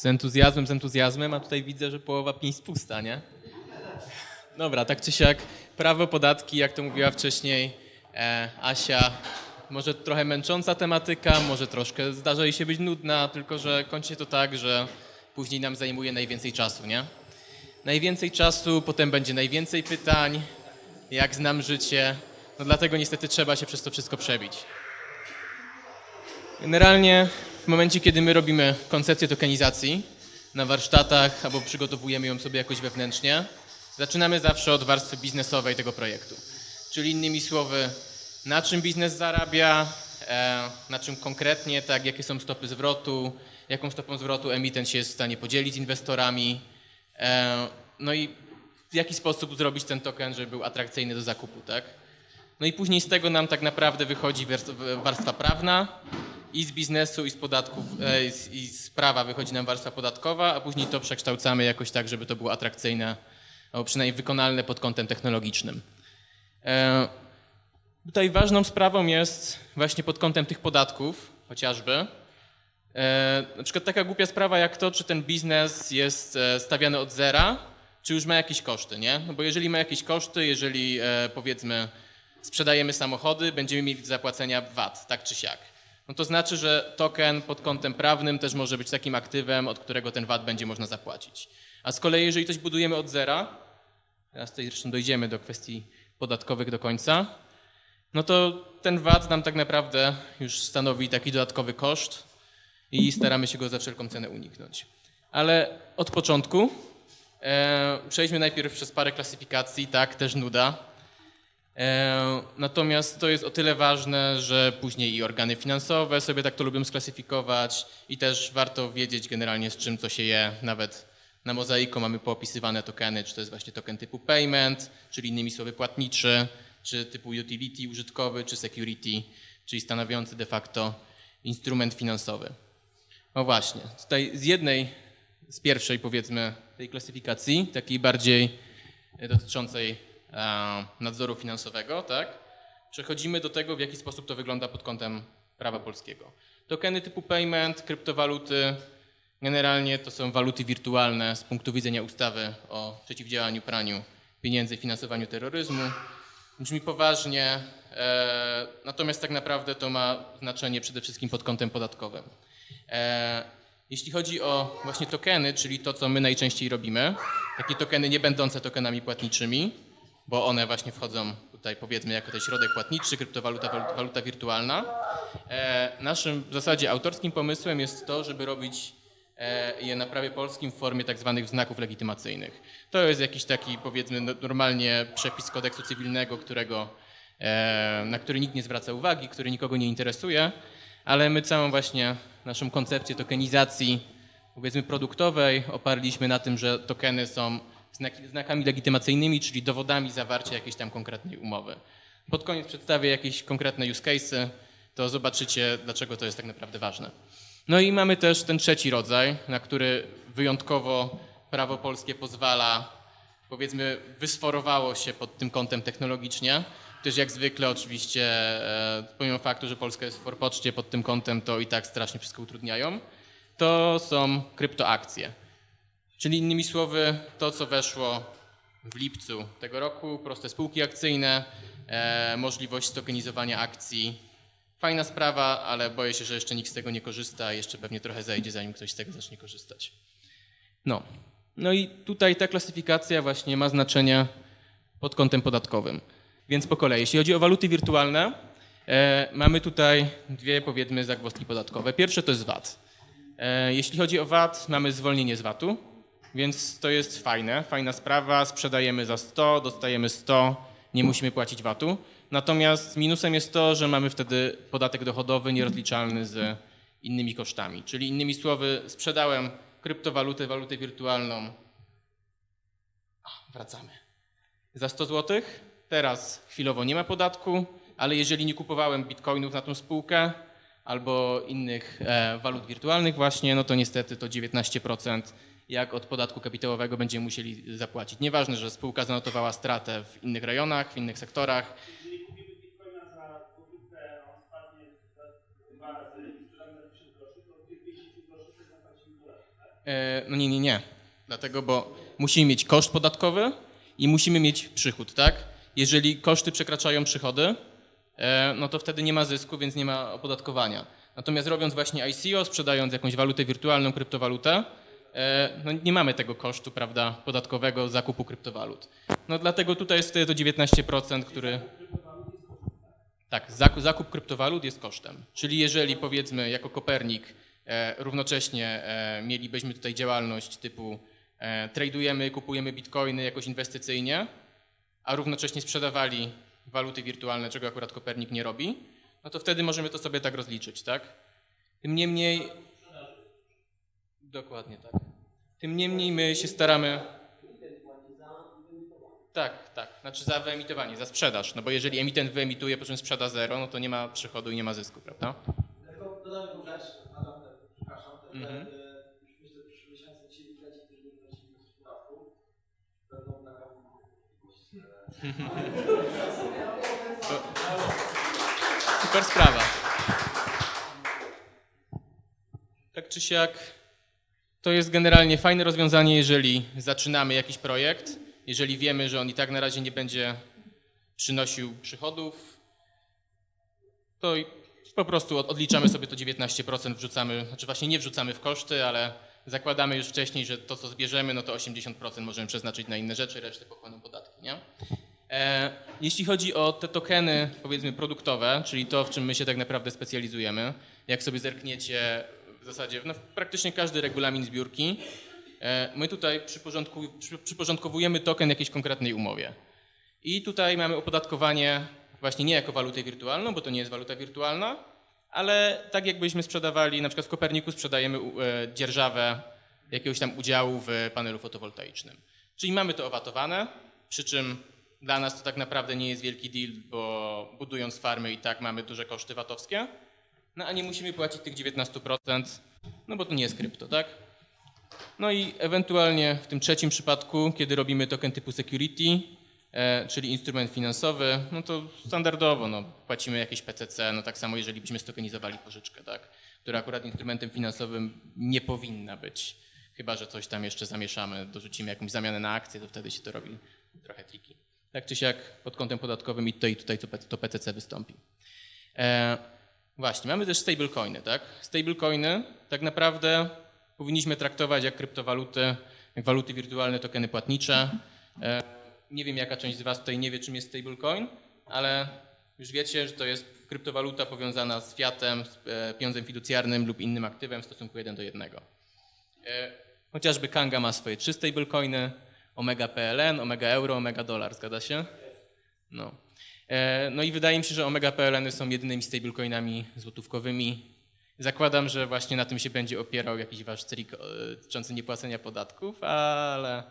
z entuzjazmem, z entuzjazmem, a tutaj widzę, że połowa pięść pusta, nie? Dobra, tak czy siak, prawo, podatki, jak to mówiła wcześniej e, Asia, może trochę męcząca tematyka, może troszkę zdarza jej się być nudna, tylko że kończy się to tak, że później nam zajmuje najwięcej czasu, nie? Najwięcej czasu, potem będzie najwięcej pytań, jak znam życie, no dlatego niestety trzeba się przez to wszystko przebić. Generalnie momencie, kiedy my robimy koncepcję tokenizacji na warsztatach albo przygotowujemy ją sobie jakoś wewnętrznie, zaczynamy zawsze od warstwy biznesowej tego projektu. Czyli innymi słowy, na czym biznes zarabia, e, na czym konkretnie, tak, jakie są stopy zwrotu, jaką stopą zwrotu emitent się jest w stanie podzielić z inwestorami, e, no i w jaki sposób zrobić ten token, żeby był atrakcyjny do zakupu, tak? No i później z tego nam tak naprawdę wychodzi warstwa prawna i z biznesu, i z podatków, e, i z prawa wychodzi nam warstwa podatkowa, a później to przekształcamy jakoś tak, żeby to było atrakcyjne, albo przynajmniej wykonalne pod kątem technologicznym. Tutaj ważną sprawą jest właśnie pod kątem tych podatków chociażby. E, na przykład taka głupia sprawa jak to, czy ten biznes jest e, stawiany od zera, czy już ma jakieś koszty, nie? No bo jeżeli ma jakieś koszty, jeżeli e, powiedzmy sprzedajemy samochody, będziemy mieli do zapłacenia VAT, tak czy siak. No to znaczy, że token pod kątem prawnym też może być takim aktywem, od którego ten VAT będzie można zapłacić. A z kolei, jeżeli coś budujemy od zera, teraz tutaj zresztą dojdziemy do kwestii podatkowych do końca, no to ten VAT nam tak naprawdę już stanowi taki dodatkowy koszt i staramy się go za wszelką cenę uniknąć. Ale od początku e, przejdźmy najpierw przez parę klasyfikacji, tak, też nuda. E, natomiast to jest o tyle ważne, że później i organy finansowe sobie tak to lubią sklasyfikować i też warto wiedzieć generalnie z czym co się je, nawet na mozaiku mamy poopisywane tokeny, czy to jest właśnie token typu payment, czyli innymi słowy płatniczy, czy typu utility użytkowy, czy security, czyli stanowiący de facto instrument finansowy. No właśnie, tutaj z jednej, z pierwszej powiedzmy tej klasyfikacji, takiej bardziej dotyczącej e, nadzoru finansowego, tak, przechodzimy do tego, w jaki sposób to wygląda pod kątem prawa polskiego. Tokeny typu payment, kryptowaluty, generalnie to są waluty wirtualne z punktu widzenia ustawy o przeciwdziałaniu praniu pieniędzy i finansowaniu terroryzmu brzmi poważnie, e, natomiast tak naprawdę to ma znaczenie przede wszystkim pod kątem podatkowym. E, jeśli chodzi o właśnie tokeny, czyli to, co my najczęściej robimy, takie tokeny nie będące tokenami płatniczymi, bo one właśnie wchodzą tutaj powiedzmy jako ten środek płatniczy, kryptowaluta, waluta wirtualna. E, naszym w zasadzie autorskim pomysłem jest to, żeby robić E, je na prawie polskim w formie tak zwanych znaków legitymacyjnych. To jest jakiś taki powiedzmy no, normalnie przepis kodeksu cywilnego, którego, e, na który nikt nie zwraca uwagi, który nikogo nie interesuje, ale my całą właśnie naszą koncepcję tokenizacji powiedzmy produktowej oparliśmy na tym, że tokeny są znakami legitymacyjnymi, czyli dowodami zawarcia jakiejś tam konkretnej umowy. Pod koniec przedstawię jakieś konkretne use cases, to zobaczycie, dlaczego to jest tak naprawdę ważne. No i mamy też ten trzeci rodzaj, na który wyjątkowo prawo polskie pozwala, powiedzmy, wysforowało się pod tym kątem technologicznie. Też jak zwykle oczywiście, e, pomimo faktu, że Polska jest w forpoczcie pod tym kątem, to i tak strasznie wszystko utrudniają. To są kryptoakcje. Czyli innymi słowy, to co weszło w lipcu tego roku, proste spółki akcyjne, e, możliwość stokenizowania akcji Fajna sprawa, ale boję się, że jeszcze nikt z tego nie korzysta. Jeszcze pewnie trochę zajdzie, zanim ktoś z tego zacznie korzystać. No. No i tutaj ta klasyfikacja właśnie ma znaczenie pod kątem podatkowym. Więc po kolei, jeśli chodzi o waluty wirtualne, e, mamy tutaj dwie powiedzmy zagwozdki podatkowe. Pierwsze to jest VAT. E, jeśli chodzi o VAT, mamy zwolnienie z VAT-u, więc to jest fajne, fajna sprawa. Sprzedajemy za 100, dostajemy 100, nie musimy płacić VAT-u. Natomiast minusem jest to, że mamy wtedy podatek dochodowy nierozliczalny z innymi kosztami. Czyli innymi słowy, sprzedałem kryptowalutę, walutę wirtualną. O, wracamy. Za 100 zł. Teraz chwilowo nie ma podatku, ale jeżeli nie kupowałem bitcoinów na tą spółkę albo innych e, walut wirtualnych właśnie, no to niestety to 19% jak od podatku kapitałowego będziemy musieli zapłacić. Nieważne, że spółka zanotowała stratę w innych rejonach, w innych sektorach, E, no nie, nie, nie. Dlatego, bo musimy mieć koszt podatkowy i musimy mieć przychód, tak? Jeżeli koszty przekraczają przychody, e, no to wtedy nie ma zysku, więc nie ma opodatkowania. Natomiast robiąc właśnie ICO, sprzedając jakąś walutę wirtualną, kryptowalutę, no nie mamy tego kosztu, prawda, podatkowego zakupu kryptowalut. No dlatego tutaj jest to 19%, który... Tak, zakup, zakup kryptowalut jest kosztem. Czyli jeżeli powiedzmy jako Kopernik e, równocześnie e, mielibyśmy tutaj działalność typu e, tradujemy, kupujemy bitcoiny jakoś inwestycyjnie, a równocześnie sprzedawali waluty wirtualne, czego akurat Kopernik nie robi, no to wtedy możemy to sobie tak rozliczyć, tak? Tym niemniej... Dokładnie tak. Tym niemniej my się staramy... Tak, tak. Znaczy za wyemitowanie, za sprzedaż. No bo jeżeli emitent wyemituje, po czym sprzeda zero, no to nie ma przychodu i nie ma zysku, prawda? Tylko dodam jedną rzecz, Adam, przepraszam, będą taką Super sprawa. Tak czy siak, to jest generalnie fajne rozwiązanie, jeżeli zaczynamy jakiś projekt, jeżeli wiemy, że on i tak na razie nie będzie przynosił przychodów, to po prostu od- odliczamy sobie to 19%, wrzucamy, znaczy właśnie nie wrzucamy w koszty, ale zakładamy już wcześniej, że to co zbierzemy, no to 80% możemy przeznaczyć na inne rzeczy, resztę pochłoną podatki, nie? E, Jeśli chodzi o te tokeny, powiedzmy, produktowe, czyli to, w czym my się tak naprawdę specjalizujemy, jak sobie zerkniecie w zasadzie no, praktycznie każdy regulamin zbiórki, e, my tutaj przyporządku, przy, przyporządkowujemy token jakiejś konkretnej umowie. I tutaj mamy opodatkowanie właśnie nie jako walutę wirtualną, bo to nie jest waluta wirtualna, ale tak jakbyśmy sprzedawali, na przykład w Koperniku sprzedajemy e, dzierżawę jakiegoś tam udziału w panelu fotowoltaicznym. Czyli mamy to owatowane, przy czym dla nas to tak naprawdę nie jest wielki deal, bo budując farmy i tak mamy duże koszty watowskie, no a nie musimy płacić tych 19%, no bo to nie jest krypto, tak? No i ewentualnie w tym trzecim przypadku, kiedy robimy token typu security, e, czyli instrument finansowy, no to standardowo no, płacimy jakieś PCC, no tak samo jeżeli byśmy stokenizowali pożyczkę, tak? która akurat instrumentem finansowym nie powinna być, chyba że coś tam jeszcze zamieszamy, dorzucimy jakąś zamianę na akcję, to wtedy się to robi trochę triki. Tak czy siak pod kątem podatkowym i tutaj, tutaj to PCC wystąpi. E, właśnie, mamy też stablecoiny, tak? Stablecoiny tak naprawdę powinniśmy traktować jak kryptowaluty, jak waluty wirtualne, tokeny płatnicze. E, nie wiem, jaka część z Was tutaj nie wie, czym jest stablecoin, ale już wiecie, że to jest kryptowaluta powiązana z fiatem, z e, pieniądzem fiducjarnym lub innym aktywem w stosunku 1 do 1. E, Chociażby Kanga ma swoje trzy stablecoiny, Omega PLN, Omega Euro, Omega Dolar, zgadza się? No. E, No i wydaje mi się, że Omega PLN są jedynymi stablecoinami złotówkowymi. Zakładam, że właśnie na tym się będzie opierał jakiś wasz trik e, dotyczący niepłacenia podatków, ale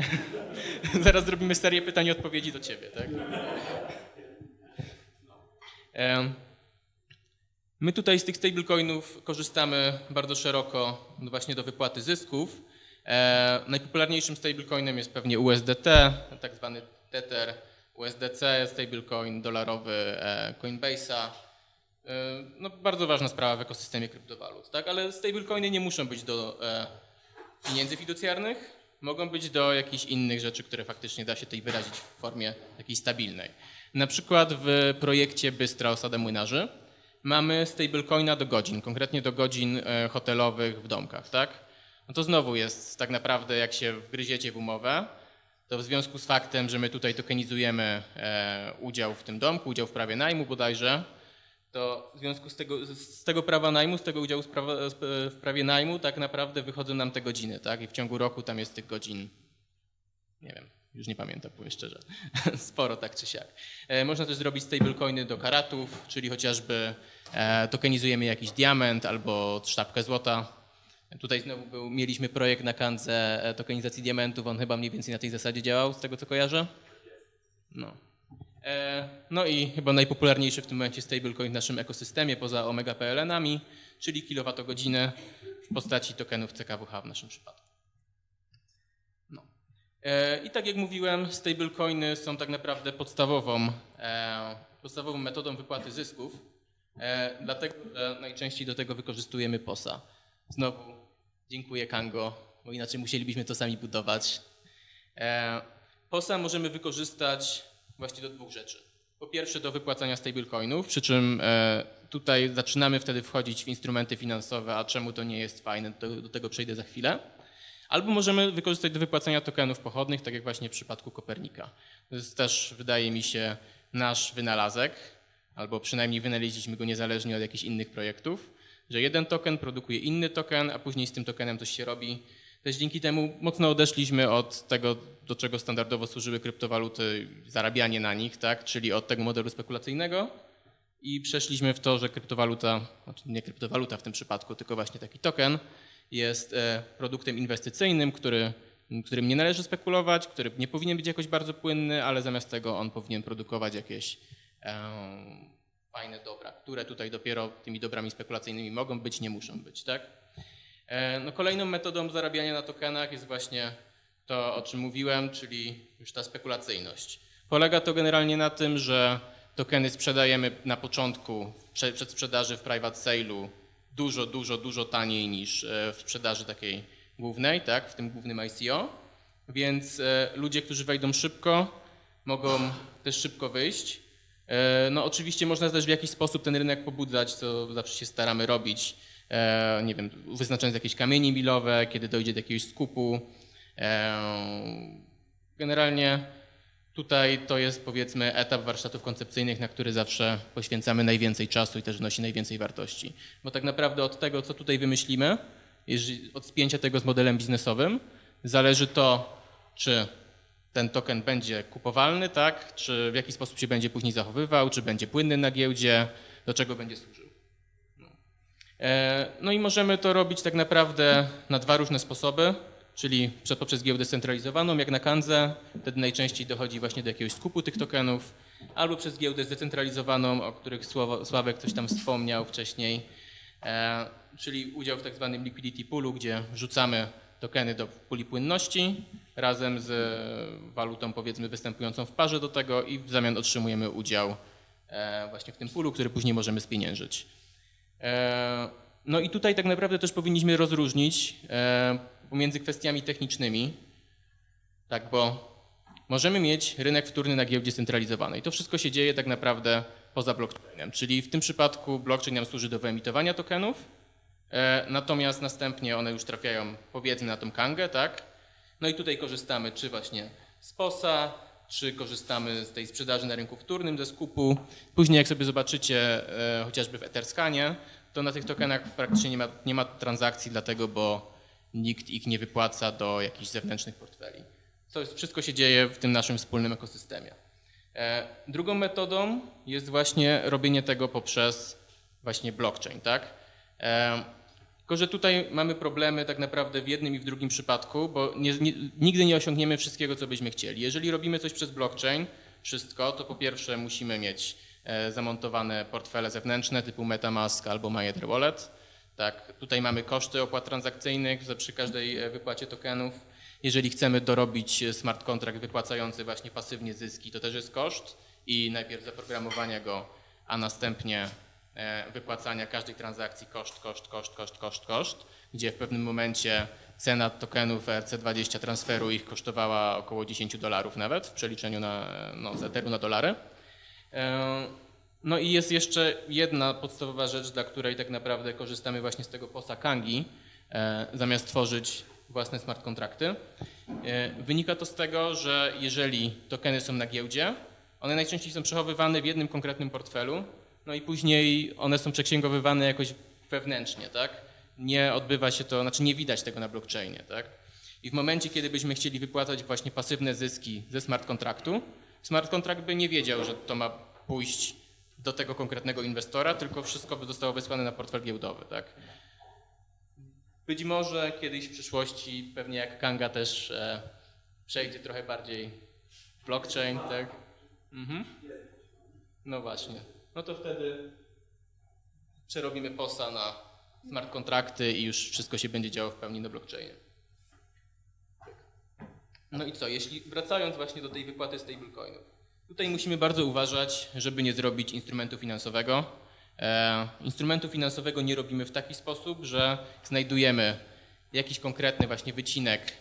zaraz zrobimy serię pytań i odpowiedzi do ciebie, tak? Em, My tutaj z tych stablecoinów korzystamy bardzo szeroko no właśnie do wypłaty zysków. E, najpopularniejszym stablecoinem jest pewnie USDT, tak zwany Tether, USDC, stablecoin dolarowy e, Coinbase'a. E, no, bardzo ważna sprawa w ekosystemie kryptowalut, tak? ale stablecoiny nie muszą być do e, pieniędzy fiducjarnych, mogą być do jakichś innych rzeczy, które faktycznie da się tutaj wyrazić w formie takiej stabilnej. Na przykład w projekcie Bystra Osada Młynarzy mamy stablecoina do godzin, konkretnie do godzin hotelowych w domkach, tak? No to znowu jest tak naprawdę, jak się wgryziecie w umowę, to w związku z faktem, że my tutaj tokenizujemy e, udział w tym domku, udział w prawie najmu bodajże, to w związku z tego, z tego prawa najmu, z tego udziału w prawie najmu, tak naprawdę wychodzą nam te godziny, tak? I w ciągu roku tam jest tych godzin, nie wiem, już nie pamiętam, powiem szczerze, sporo tak czy siak. E, Można też zrobić stablecoiny do karatów, czyli chociażby e, tokenizujemy jakiś diament albo sztabkę złota. Tutaj znowu był, mieliśmy projekt na kandze e, tokenizacji diamentów, on chyba mniej więcej na tej zasadzie działał, z tego co kojarzę. No. E, No i chyba najpopularniejszy w tym momencie stablecoin w naszym ekosystemie poza Omega PLN-ami, czyli kilowatogodziny w postaci tokenów CKWH w naszym przypadku. No. E, I tak jak mówiłem, stablecoiny są tak naprawdę podstawową, podstawową metodą wypłaty zysków, dlatego że najczęściej do tego wykorzystujemy POSA. Znowu Dziękuję Kango, bo inaczej musielibyśmy to sami budować. E, POSA możemy wykorzystać właśnie do dwóch rzeczy. Po pierwsze do wypłacania stablecoinów, przy czym e, tutaj zaczynamy wtedy wchodzić w instrumenty finansowe, a czemu to nie jest fajne, do, do tego przejdę za chwilę. Albo możemy wykorzystać do wypłacania tokenów pochodnych, tak jak właśnie w przypadku Kopernika. To jest też, wydaje mi się, nasz wynalazek, albo przynajmniej wynaleźliśmy go niezależnie od jakichś innych projektów, że jeden token produkuje inny token, a później z tym tokenem coś się robi. Też dzięki temu mocno odeszliśmy od tego, do czego standardowo służyły kryptowaluty, zarabianie na nich, tak? czyli od tego modelu spekulacyjnego i przeszliśmy w to, że kryptowaluta, znaczy nie kryptowaluta w tym przypadku, tylko właśnie taki token, jest e, produktem inwestycyjnym, który, którym nie należy spekulować, który nie powinien być jakoś bardzo płynny, ale zamiast tego on powinien produkować jakieś em, fajne dobra, które tutaj dopiero tymi dobrami spekulacyjnymi mogą być, nie muszą być. Tak? E, No kolejną metodą zarabiania na tokenach jest właśnie to, o czym mówiłem, czyli już ta spekulacyjność. Polega to generalnie na tym, że tokeny sprzedajemy na początku prze- przed sprzedaży w private sale'u dużo, dużo, dużo taniej niż e, w sprzedaży takiej głównej, tak, w tym głównym ICO. Więc e, ludzie, którzy wejdą szybko, mogą też szybko wyjść. E, No oczywiście można też w jakiś sposób ten rynek pobudzać, co zawsze się staramy robić. E, Nie wiem, wyznaczając jakieś kamienie milowe, kiedy dojdzie do jakiegoś skupu. E, Generalnie tutaj to jest powiedzmy etap warsztatów koncepcyjnych, na który zawsze poświęcamy najwięcej czasu i też wnosi najwięcej wartości. Bo tak naprawdę od tego, co tutaj wymyślimy, od spięcia tego z modelem biznesowym, zależy to, czy ten token będzie kupowalny, tak? czy w jaki sposób się będzie później zachowywał, czy będzie płynny na giełdzie, do czego będzie służył. No. E, No i możemy to robić tak naprawdę na dwa różne sposoby, czyli prze- poprzez giełdę scentralizowaną, jak na Kanze, wtedy najczęściej dochodzi właśnie do jakiegoś skupu tych tokenów, albo przez giełdę zdecentralizowaną, o których Sławek coś tam wspomniał wcześniej, e, czyli udział w tak zwanym liquidity poolu, gdzie rzucamy tokeny do puli płynności razem z e, walutą powiedzmy występującą w parze do tego i w zamian otrzymujemy udział e, właśnie w tym poolu, który później możemy spieniężyć. E, No i tutaj tak naprawdę też powinniśmy rozróżnić pomiędzy kwestiami technicznymi, tak, bo możemy mieć rynek wtórny na giełdzie centralizowanej. To wszystko się dzieje tak naprawdę poza blockchainem, czyli w tym przypadku blockchain nam służy do wyemitowania tokenów, natomiast następnie one już trafiają powiedzmy na tą kangę, tak? No i tutaj korzystamy czy właśnie z POSA, czy korzystamy z tej sprzedaży na rynku wtórnym, ze skupu. Później jak sobie zobaczycie e, chociażby w Etherscanie, to na tych tokenach praktycznie nie ma, nie ma transakcji, dlatego bo nikt ich nie wypłaca do jakichś zewnętrznych portfeli. To jest, wszystko się dzieje w tym naszym wspólnym ekosystemie. E, Drugą metodą jest właśnie robienie tego poprzez właśnie blockchain, tak? Tylko, że tutaj mamy problemy tak naprawdę w jednym i w drugim przypadku, bo nie, nie, nigdy nie osiągniemy wszystkiego, co byśmy chcieli. Jeżeli robimy coś przez blockchain, wszystko, to po pierwsze musimy mieć e, zamontowane portfele zewnętrzne typu MetaMask albo MyEtherWallet. Tak, tutaj mamy koszty opłat transakcyjnych przy każdej e, wypłacie tokenów. Jeżeli chcemy dorobić smart contract wypłacający właśnie pasywnie zyski, to też jest koszt i najpierw zaprogramowania go, a następnie wypłacania każdej transakcji koszt, koszt, koszt, koszt, koszt, koszt, gdzie w pewnym momencie cena tokenów ERC20 transferu ich kosztowała około 10 dolarów nawet w przeliczeniu na, e, no, z Etheru na dolary. E, No i jest jeszcze jedna podstawowa rzecz, dla której tak naprawdę korzystamy właśnie z tego posa Kangi, e, zamiast tworzyć własne smart kontrakty. E, Wynika to z tego, że jeżeli tokeny są na giełdzie, one najczęściej są przechowywane w jednym konkretnym portfelu, no i później one są przeksięgowywane jakoś wewnętrznie, tak? Nie odbywa się to, znaczy nie widać tego na blockchainie, tak? I w momencie, kiedy byśmy chcieli wypłacać właśnie pasywne zyski ze smart kontraktu, smart kontrakt by nie wiedział, że to ma pójść do tego konkretnego inwestora, tylko wszystko by zostało wysłane na portfel giełdowy, tak? Być może kiedyś w przyszłości, pewnie jak Kanga też e, przejdzie trochę bardziej blockchain, tak? Mhm. No właśnie. No to wtedy przerobimy POSA na smart kontrakty i już wszystko się będzie działo w pełni na blockchainie. No i co, jeśli wracając właśnie do tej wypłaty stablecoinów. Tutaj musimy bardzo uważać, żeby nie zrobić instrumentu finansowego. E, instrumentu finansowego nie robimy w taki sposób, że znajdujemy jakiś konkretny właśnie wycinek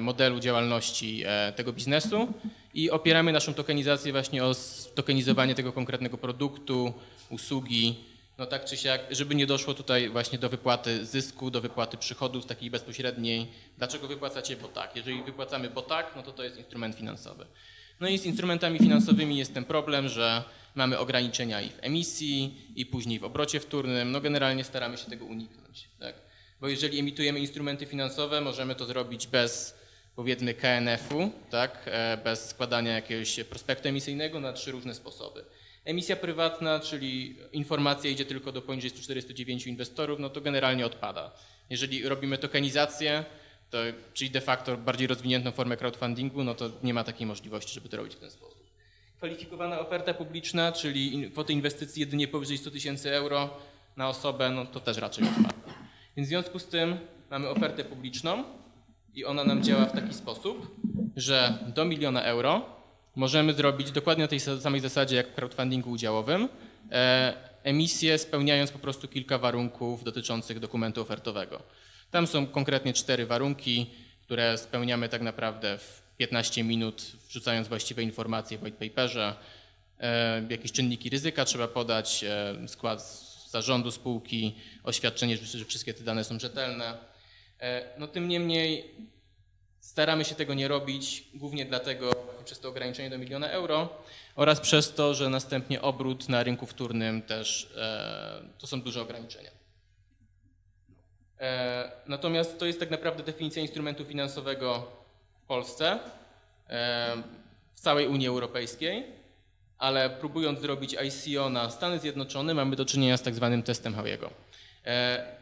modelu działalności e, tego biznesu i opieramy naszą tokenizację właśnie o tokenizowanie tego konkretnego produktu, usługi, no tak czy siak, żeby nie doszło tutaj właśnie do wypłaty zysku, do wypłaty przychodów takiej bezpośredniej. Dlaczego wypłacacie bo tak? Jeżeli wypłacamy bo tak, no to to jest instrument finansowy. No i z instrumentami finansowymi jest ten problem, że mamy ograniczenia i w emisji, i później w obrocie wtórnym. No generalnie staramy się tego uniknąć. Tak? Bo jeżeli emitujemy instrumenty finansowe, możemy to zrobić bez powiedzmy KNF-u, tak? e, bez składania jakiegoś prospektu emisyjnego na trzy różne sposoby. Emisja prywatna, czyli informacja idzie tylko do poniżej 149 inwestorów, no to generalnie odpada. Jeżeli robimy tokenizację, to, czyli de facto bardziej rozwiniętą formę crowdfundingu, no to nie ma takiej możliwości, żeby to robić w ten sposób. Kwalifikowana oferta publiczna, czyli kwoty inwestycji jedynie powyżej 100 tysięcy euro na osobę, no to też raczej odpada. Więc w związku z tym mamy ofertę publiczną i ona nam działa w taki sposób, że do miliona euro możemy zrobić dokładnie na tej sa- samej zasadzie jak w crowdfundingu udziałowym, e, emisję spełniając po prostu kilka warunków dotyczących dokumentu ofertowego. Tam są konkretnie cztery warunki, które spełniamy tak naprawdę w 15 minut, wrzucając właściwe informacje w white paperze. E, jakieś czynniki ryzyka trzeba podać, e, skład zarządu spółki, oświadczenie, że wszystkie te dane są rzetelne. E, no tym niemniej staramy się tego nie robić, głównie dlatego przez to ograniczenie do miliona euro oraz przez to, że następnie obrót na rynku wtórnym też e, to są duże ograniczenia. E, Natomiast to jest tak naprawdę definicja instrumentu finansowego w Polsce, w całej Unii Europejskiej, ale próbując zrobić ICO na Stany Zjednoczone, mamy do czynienia z tak zwanym testem Howiego. E,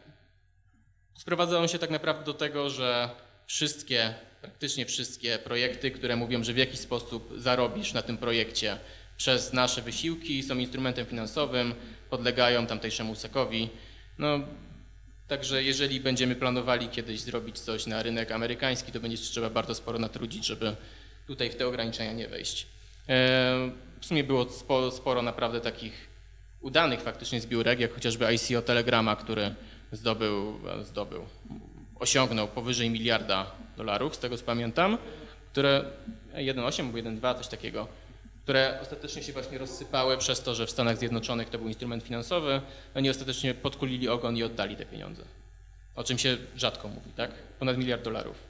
Sprowadza on się tak naprawdę do tego, że wszystkie, praktycznie wszystkie projekty, które mówią, że w jakiś sposób zarobisz na tym projekcie przez nasze wysiłki, są instrumentem finansowym, podlegają tamtejszemu SEC-owi. No, Także jeżeli będziemy planowali kiedyś zrobić coś na rynek amerykański, to będzie trzeba bardzo sporo natrudzić, żeby tutaj w te ograniczenia nie wejść. E, W sumie było sporo, sporo naprawdę takich udanych faktycznie zbiórek, jak chociażby ICO Telegrama, który zdobył, zdobył, osiągnął powyżej miliarda dolarów, z tego co pamiętam, które 1,8 albo 1,2, coś takiego, które ostatecznie się właśnie rozsypały przez to, że w Stanach Zjednoczonych to był instrument finansowy, oni ostatecznie podkulili ogon i oddali te pieniądze. O czym się rzadko mówi, tak? Ponad miliard dolarów.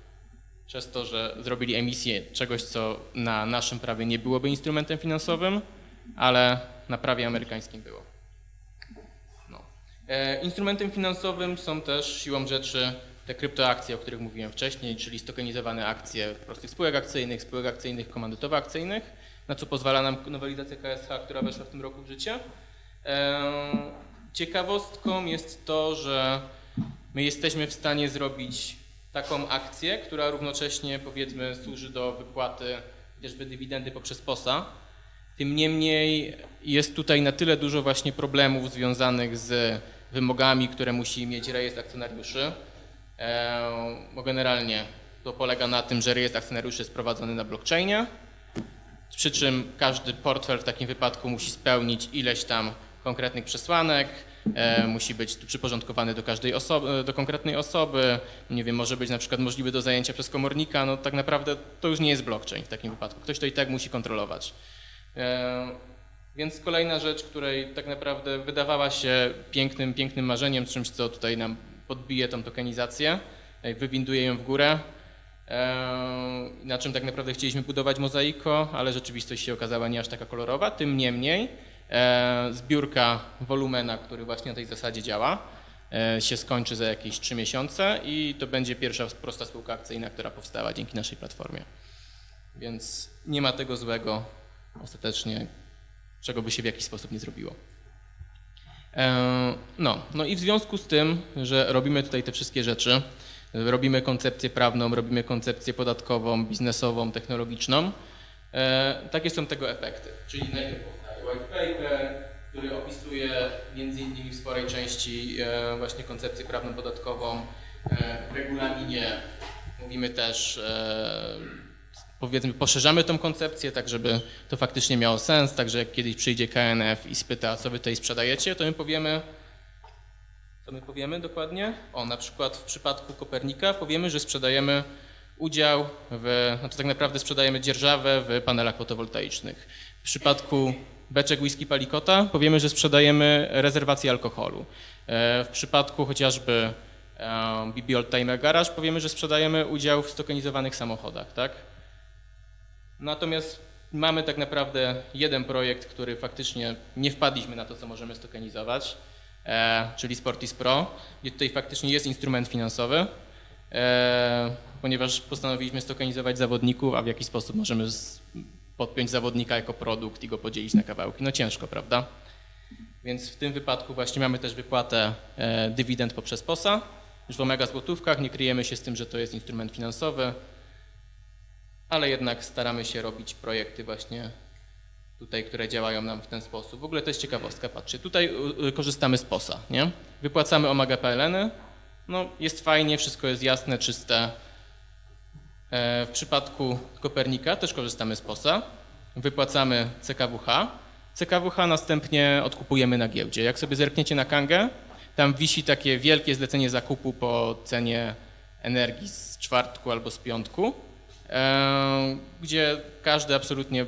Przez to, że zrobili emisję czegoś, co na naszym prawie nie byłoby instrumentem finansowym, ale na prawie amerykańskim było. No. E, Instrumentem finansowym są też siłą rzeczy te kryptoakcje, o których mówiłem wcześniej, czyli stokenizowane akcje prostych spółek akcyjnych, spółek akcyjnych komandytowo-akcyjnych, na co pozwala nam nowelizacja KSH, która weszła w tym roku w życie. E, Ciekawostką jest to, że my jesteśmy w stanie zrobić taką akcję, która równocześnie powiedzmy służy do wypłaty chociażby dywidendy poprzez POSA. Tym niemniej jest tutaj na tyle dużo właśnie problemów związanych z wymogami, które musi mieć rejestr akcjonariuszy. E, Bo generalnie to polega na tym, że rejestr akcjonariuszy jest prowadzony na blockchainie, przy czym każdy portfel w takim wypadku musi spełnić ileś tam konkretnych przesłanek, musi być przyporządkowany do każdej osoby, do konkretnej osoby, nie wiem, może być na przykład możliwy do zajęcia przez komornika, no tak naprawdę to już nie jest blockchain w takim wypadku, ktoś to i tak musi kontrolować. E, Więc kolejna rzecz, której tak naprawdę wydawała się pięknym, pięknym marzeniem, czymś, co tutaj nam podbije tą tokenizację, e, wywinduje ją w górę, e, na czym tak naprawdę chcieliśmy budować mozaiko, ale rzeczywistość się okazała nie aż taka kolorowa. Tym niemniej e, zbiórka wolumena, który właśnie na tej zasadzie działa, e, się skończy za jakieś 3 miesiące i to będzie pierwsza prosta spółka akcyjna, która powstała dzięki naszej platformie. Więc nie ma tego złego ostatecznie, czego by się w jakiś sposób nie zrobiło. E, No, no i w związku z tym, że robimy tutaj te wszystkie rzeczy, robimy koncepcję prawną, robimy koncepcję podatkową, biznesową, technologiczną, e, takie są tego efekty. Czyli najpierw powstaje white paper, który opisuje między innymi w sporej części e, właśnie koncepcję prawną podatkową. E, W regulaminie mówimy też e, powiedzmy, poszerzamy tą koncepcję, tak żeby to faktycznie miało sens, tak że jak kiedyś przyjdzie KNF i spyta, co wy tutaj sprzedajecie, to my powiemy, To my powiemy dokładnie? O, na przykład w przypadku Kopernika powiemy, że sprzedajemy udział w, znaczy tak naprawdę sprzedajemy dzierżawę w panelach fotowoltaicznych. W przypadku beczek whisky palikota powiemy, że sprzedajemy rezerwację alkoholu. E, W przypadku chociażby BB Oldtimer Garage powiemy, że sprzedajemy udział w stokanizowanych samochodach, tak? Natomiast mamy tak naprawdę jeden projekt, który faktycznie nie wpadliśmy na to, co możemy stokanizować, e, czyli Sportis Pro, gdzie tutaj faktycznie jest instrument finansowy, e, ponieważ postanowiliśmy stokanizować zawodników, a w jaki sposób możemy podpiąć zawodnika jako produkt i go podzielić na kawałki. No ciężko, prawda? Więc w tym wypadku właśnie mamy też wypłatę e, dywidend poprzez POSA, już w omega złotówkach, nie kryjemy się z tym, że to jest instrument finansowy, ale jednak staramy się robić projekty właśnie tutaj, które działają nam w ten sposób. W ogóle to jest ciekawostka, patrzcie, tutaj y, y, korzystamy z POSA, nie? Wypłacamy omega PLN-y, no jest fajnie, wszystko jest jasne, czyste. E, W przypadku Kopernika też korzystamy z POSA, wypłacamy CKWH. CKWH następnie odkupujemy na giełdzie. Jak sobie zerkniecie na Kangę, tam wisi takie wielkie zlecenie zakupu po cenie energii z czwartku albo z piątku, e, gdzie każdy absolutnie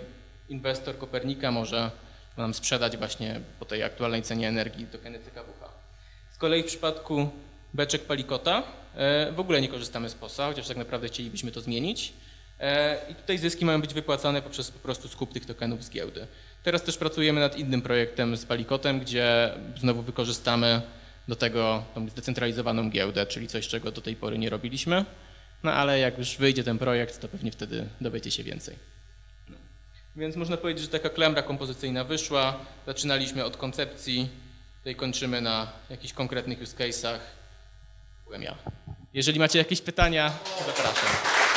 inwestor Kopernika może nam sprzedać właśnie po tej aktualnej cenie energii tokeny CKWH. Z kolei w przypadku beczek Palikota e, w ogóle nie korzystamy z POSA, chociaż tak naprawdę chcielibyśmy to zmienić. E, I tutaj zyski mają być wypłacane poprzez po prostu skup tych tokenów z giełdy. Teraz też pracujemy nad innym projektem z Palikotem, gdzie znowu wykorzystamy do tego tą zdecentralizowaną giełdę, czyli coś, czego do tej pory nie robiliśmy. No ale jak już wyjdzie ten projekt, to pewnie wtedy dowiecie się więcej. No. Więc można powiedzieć, że taka klamra kompozycyjna wyszła. Zaczynaliśmy od koncepcji, tutaj kończymy na jakichś konkretnych use case'ach. Byłem ja. Jeżeli macie jakieś pytania, zapraszam.